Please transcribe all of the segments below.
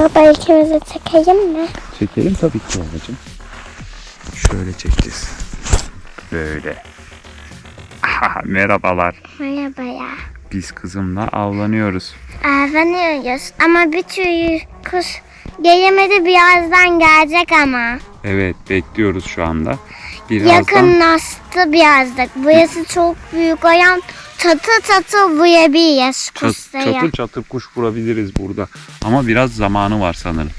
Baba ikimizi çekeyim mi? Çekelim tabii ki babacığım. Şöyle çekeceğiz. Böyle. Aha, merhabalar. Merhaba ya. Biz kızımla avlanıyoruz. Avlanıyoruz ama bir türlü kuş gelemedi birazdan gelecek ama. Evet bekliyoruz şu anda. Birazdan Yakınlaştı birazcık. Burası çok büyük ayağım. Çatı çatı vurabiliriz çat- kuşlara. çatır çatır kuş vurabiliriz burada. Ama biraz zamanı var sanırım.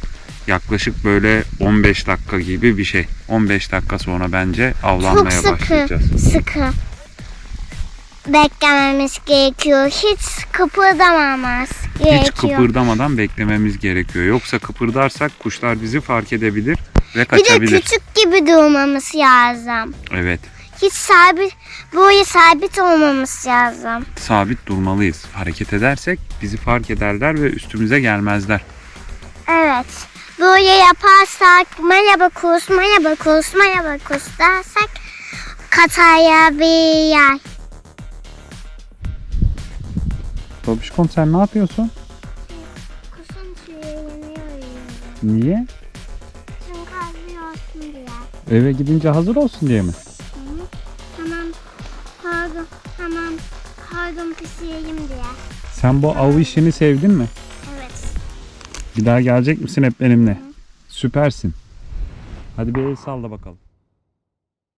Yaklaşık böyle 15 dakika gibi bir şey. 15 dakika sonra bence Çok avlanmaya sıkı, başlayacağız. sıkı. Beklememiz gerekiyor. Hiç kıpırdamamız gerekiyor. Hiç kıpırdamadan beklememiz gerekiyor. Yoksa kıpırdarsak kuşlar bizi fark edebilir ve bir de kaçabilir. küçük gibi durmamız lazım. Evet. Hiç sabit, böyle sabit olmamız lazım. sabit durmalıyız. Hareket edersek bizi fark ederler ve üstümüze gelmezler. Evet. Böyle yaparsak merhaba kuş, merhaba kuş, merhaba kuş dersek kataya bir yer. Babişkom sen ne yapıyorsun? Tüyü yanıyor. Niye? Çünkü azlıyorsun diye. Eve gidince hazır olsun diye mi? Pardon pişireyim diye. Sen bu av işini sevdin mi? Evet. Bir daha gelecek misin hep benimle? Süpersin. Hadi bir el salla bakalım.